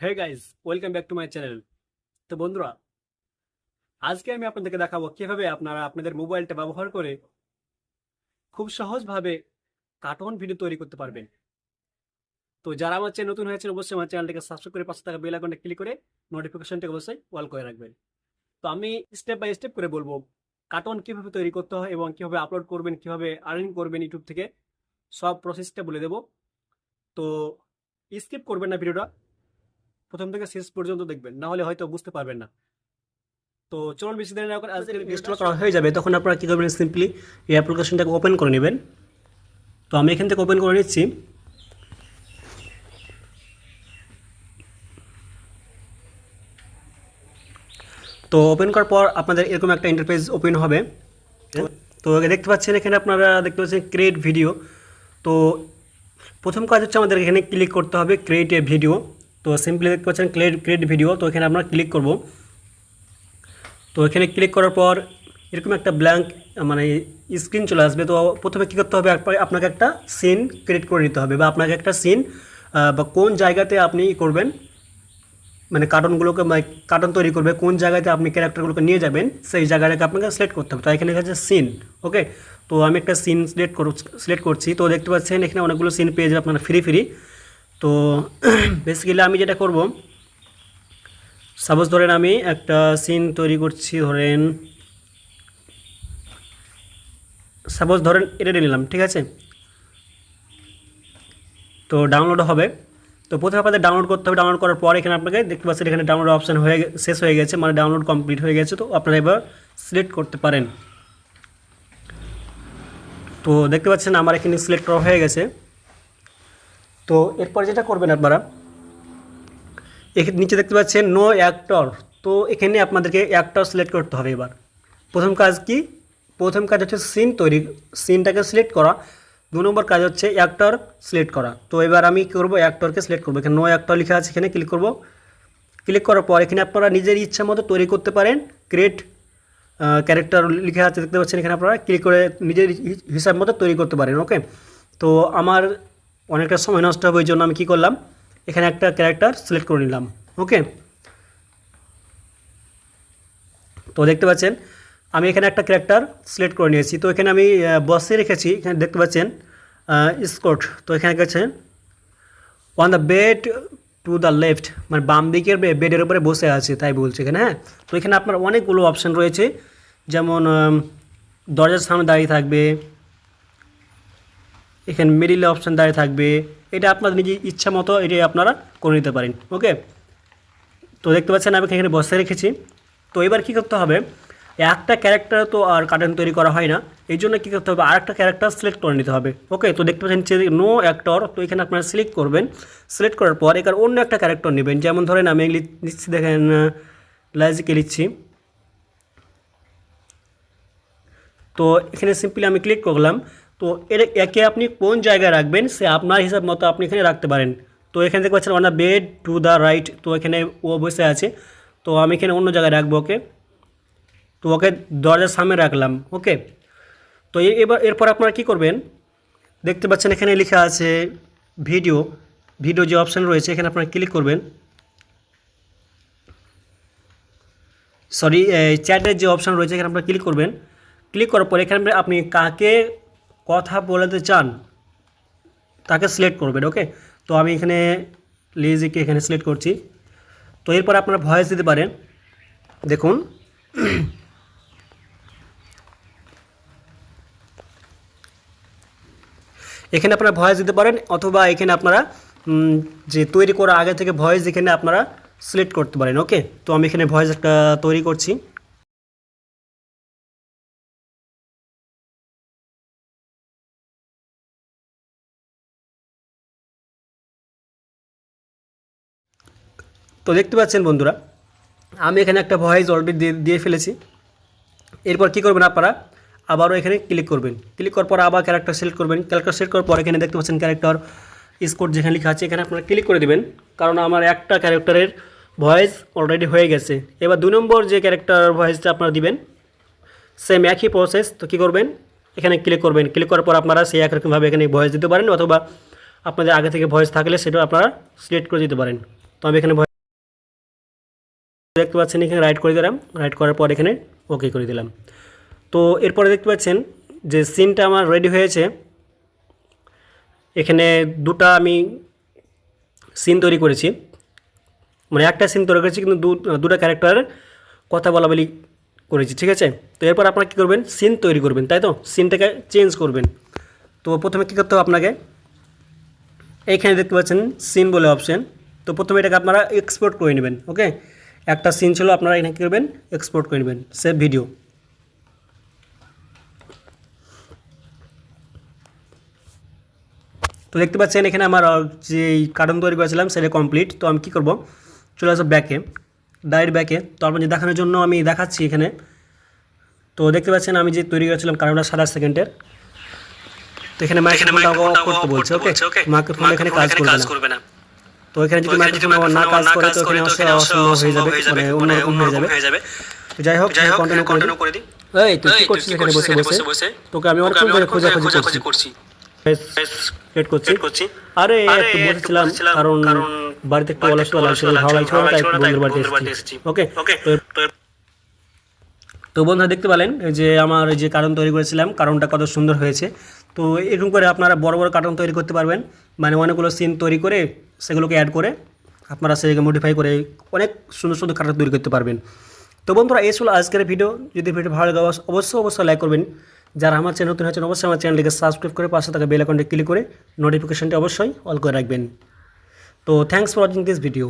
Hey guys welcome back to my channel তো বন্ধুরা, আজকে আমি আপনাদেরকে দেখাবো কীভাবে আপনারা আপনাদের মোবাইলটা ব্যবহার করে খুব সহজভাবে কার্টুন ভিডিও তৈরি করতে পারবেন। তো যারা আমার চ্যানেল নতুন হয়েছে অবশ্যই আমার চ্যানেলটাকে সাবস্ক্রাইব করে পাশে থাকা বেল আইকনটা ক্লিক করে নোটিফিকেশনটাকে অবশ্যই অল করে রাখবেন। তো আমি স্টেপ বাই স্টেপ করে বলব কার্টুন কীভাবে তৈরি করতে হয় এবং কীভাবে আপলোড করবেন, কীভাবে আর্নিং করবেন ইউটিউব থেকে, সব প্রসেসটা বলে দেবো। তো স্কিপ করবেন না ভিডিওটা। প্রথম থেকে শেষ পর্যন্ত দেখবেন। না হলে হয়তো বুঝতে পারবেন না। তো চলুন বেশি দেরি না করে আজকে ইনস্টল করা হয়ে যাবে। তখন আপনারা কী করবেন সিম্পলি এই অ্যাপ্লিকেশনটাকে ওপেন করে নেবেন। তো আমি এখান থেকে ওপেন করে নিচ্ছি। তো ওপেন করার পর আপনাদের এরকম একটা ইন্টারফেস ওপেন হবে। তো দেখতে পাচ্ছেন এখানে আপনারা দেখতে পাচ্ছেন ক্রিয়েট ভিডিও তো প্রথম কাজ হচ্ছে আমাদের এখানে ক্লিক করতে হবে ক্রিয়েট এ ভিডিও তো সিম্পলি দেখতে পাচ্ছেন ক্রিয়েট ক্রিয়েট ভিডিও তো এখানে আমরা ক্লিক করব। তো এখানে ক্লিক করার পর এরকম একটা ব্ল্যাঙ্ক মানে স্ক্রিন চলে আসবে। তো প্রথমে কী করতে হবে? আপনাকে একটা সিন ক্রিয়েট করে নিতে হবে বা আপনাকে একটা সিন বা কোন জায়গাতে আপনি করবেন মানে কার্টুনগুলোকে কার্টুন তৈরি করবে, কোন জায়গাতে আপনি ক্যারেক্টারগুলোকে নিয়ে যাবেন, সেই জায়গাটাকে আপনাকে সিলেক্ট করতে হবে। তো এখানে আছে সিন ওকে তো আমি একটা সিন সিলেক্ট কর সিলেক্ট করছি। তো দেখতে পাচ্ছেন এখানে অনেকগুলো সিন পেয়ে যাবে আপনারা ফ্রি ফ্রি তো বেসিক্যালি আমি যেটা করব সাপোজ ধরেন আমি একটা সিন তৈরি করছি, ধরেন সাপোজ ধরেন এটা নিলাম, ঠিক আছে? তো ডাউনলোড হবে। তো প্রথমে আপনাদের ডাউনলোড করতে হবে। ডাউনলোড করার পর এখানে আপনাকে দেখতে পাচ্ছেন এখানে ডাউনলোড অপশান হয়ে শেষ হয়ে গেছে মানে ডাউনলোড কমপ্লিট হয়ে গেছে। তো আপনারা এবার সিলেক্ট করতে পারেন। তো দেখতে পাচ্ছেন আমার এখানে সিলেক্ট করা হয়ে গেছে। তো এরপরে যেটা করবেন আপনারা নিচে দেখতে পাচ্ছেন নো অ্যাক্টর তো এখানে আপনাদেরকে অ্যাক্টর সিলেক্ট করতে হবে এবার। প্রথম কাজ কি? প্রথম কাজ হচ্ছে সিন তৈরি সিনটাকে সিলেক্ট করা। দু নম্বর কাজ হচ্ছে অ্যাক্টর সিলেক্ট করা। তো এবার আমি কী করব? অ্যাক্টরকে সিলেক্ট করব। এখানে নো অ্যাক্টর লেখা আছে, এখানে ক্লিক করব। ক্লিক করার পর এখানে আপনারা নিজের ইচ্ছা মতো তৈরি করতে পারেন। ক্রিয়েট ক্যারেক্টার লিখে আছে, দেখতে পাচ্ছেন এখানে আপনারা। ক্লিক করে নিজের হিসাব মতো তৈরি করতে পারেন ওকে তো আমার অনেকটা সময় নষ্ট হবে, ওই জন্য আমি কী করলাম? এখানে একটা ক্যারেক্টার সিলেক্ট করে নিলাম ওকে তো দেখতে পাচ্ছেন, আমি এখানে একটা ক্যারেক্টার সিলেক্ট করে নিয়েছি। তো এখানে আমি বসে রেখেছি, এখানে দেখতে পাচ্ছেন স্কোট তো এখানে গেছেন on the bed to the left মানে বাম দিকের বেডের উপরে বসে আছে, তাই বলছে এখানে হ্যাঁ? তো এখানে আপনার অনেকগুলো অপশান রয়েছে, যেমন দরজার সামনে দাঁড়িয়ে থাকবে এখানে মিডিলে অপশান দাঁড়িয়ে থাকবে। এটা আপনার নিজের ইচ্ছা মতো এটি আপনারা করে নিতে পারেন ওকে তো দেখতে পাচ্ছেন আমি এখানে বসে রেখেছি। তো এবার কী করতে হবে? একটা ক্যারেক্টার তো আর কার্টুন তৈরি করা হয় না। এই জন্য কী করতে হবে? আর একটা ক্যারেক্টার সিলেক্ট করে নিতে হবে ওকে তো দেখতে পাচ্ছেন যে নো অ্যাক্টর তো এখানে আপনারা সিলেক্ট করবেন। সিলেক্ট করার পর এখানে অন্য একটা ক্যারেক্টার নেবেন। যেমন ধরেন আমি নিচ্ছি, দেখেন লাইজিকে লিখছি। তো এখানে সিম্পলি আমি ক্লিক করলাম। তো এর একে আপনি কোন জায়গায় রাখবেন সে আপনার হিসাব মতো আপনি এখানে রাখতে পারেন। তো এখানে দেখতে পাচ্ছেন on bed to the right, তো এখানে ও বসে আছে। তো আমি এখানে অন্য জায়গায় রাখব ওকে। তো ওকে দরজার সামনে রাখলাম, ওকে। তো এবার এরপর আপনারা কী করবেন? দেখতে পাচ্ছেন এখানে লেখা আছে ভিডিও। ভিডিও যে অপশান রয়েছে, এখানে আপনারা ক্লিক করবেন। সরি চ্যাটের যে অপশান রয়েছে, এখানে আপনারা ক্লিক করবেন। ক্লিক করার পর এখানে আপনি কাকে কথা বলাতে চান, তাকে সিলেক্ট করবেন ওকে তো আমি এখানে লিজিকে এখানে সিলেক্ট করছি। তো এরপর আপনারা ভয়েস দিতে পারেন। দেখুন। এখানে আপনারা ভয়েস দিতে পারেন, অথবা এখানে আপনারা যে তৈরি করা আগে থেকে ভয়েস এখানে আপনারা সিলেক্ট করতে পারেন ওকে তো আমি এখানে ভয়েস একটা তৈরি করছি। তো দেখতে পাচ্ছেন বন্ধুরা, আমি এখানে একটা ভয়েস অলরেডি দিয়ে ফেলেছি। এরপর কী করবেন আপনারা? আবারও এখানে ক্লিক করবেন। ক্লিক করার পর আবার ক্যারেক্টার সিলেক্ট করবেন। ক্যারেক্টার সিলেক্ট করার পর এখানে দেখতে পাচ্ছেন ক্যারেক্টার স্কোর যেখানে লেখা আছে, এখানে আপনারা ক্লিক করে দেবেন। কারণ আমার একটা ক্যারেক্টারের ভয়েস অলরেডি হয়ে গেছে। এবার দুই নম্বর যে ক্যারেক্টার ভয়েসটা আপনারা দিবেন সেম একই প্রসেস তো কী করবেন? এখানে ক্লিক করবেন। ক্লিক করার পর আপনারা সেই একরকমভাবে এখানে ভয়েস দিতে পারেন, অথবা আপনাদের আগে থেকে ভয়েস থাকলে সেটা আপনারা সিলেক্ট করে দিতে পারেন। তো আমি এখানে দেখতে পাচ্ছেন এখানে রাইট করে দিলাম। রাইট করার পর এখানে ওকে করে দিলাম। তো এরপরে দেখতে পাচ্ছেন যে সিনটা আমার রেডি হয়েছে। এখানে দুটা আমি সিন তৈরি করেছি। মানে একটা সিন তৈরি করেছি কিন্তু দুটা ক্যারেক্টার কথা বলা বলি করেছি, ঠিক আছে? তো এরপর আপনারা কী করবেন? সিন তৈরি করবেন, তাই তো? সিনটাকে চেঞ্জ করবেন। তো প্রথমে কী করতে হবে আপনাকে? এইখানে দেখতে পাচ্ছেন সিন বলে অপশন তো প্রথমে এটাকে আপনারা এক্সপোর্ট করে নেবেন ওকে একটা সিন ছিল আপনারা এখানে কী করবেন? এক্সপোর্ট করে নেবেন। সেভ ভিডিও তো দেখতে পাচ্ছেন এখানে আমার যে কার্টুন তৈরি করেছিলাম সেটা কমপ্লিট তো আমি কী করব? চলে আসব ব্যাকে ডায়ের ব্যাকে তো আপনাদের দেখানোর জন্য আমি দেখাচ্ছি এখানে। তো দেখতে পাচ্ছেন আমি যে তৈরি করেছিলাম কারণটা সাতাশ সেকেন্ডের। তো এখানে মাইক্রোফোনটা অফ করতে বলছে ওকে মাইক্রোফোন এখানে কাজ করবে না। তো এখানে যদি মাইক্রোফোন না কাজ করে তো এখানে অসম্ভব হয়ে যাবে মানে অন্যরকম হয়ে যাবে তো যাই হোক কন্টিনিউ করে দিই এই তুই কি করছিস এখানে বসে বসে তোকে আমি অনেকক্ষণ ধরে খোঁজাখুঁজি করছি ক্রিয়েট করছি আরে একটু বসেছিলাম কারণ বাড়িতে একটু অলসতা লাগছিল ভালো লাগছিল তাই একটু বন্ধুর বাড়িতে এসেছি ওকে তো বন্ধুরা দেখতে পেলেন যে আমার যে কারণ তৈরি করেছিলাম কারণটা কত সুন্দর হয়েছে তো এরকম করে আপনারা বড় বড় কার্টুন তৈরি করতে পারবেন মানে অনেকগুলো সিন তৈরি করে সেগুলোকে অ্যাড করে আপনারা সেগুলোকে মডিফাই করে অনেক সুন্দর সুন্দর কার্টুন তৈরি করতে পারবেন। তো বন্ধুরা, এই ছিল আজকের ভিডিও যদি ভিডিও ভালো লাগে, অবশ্যই অবশ্যই লাইক করবেন। যারা আমার চ্যানেল নতুন হয়েছেন, অবশ্যই আমার চ্যানেলটিকে সাবস্ক্রাইব করে পাশে থাকা বেল আইকনটি ক্লিক করে নোটিফিকেশনটি অবশ্যই অল করে রাখবেন। তো thanks for watching this video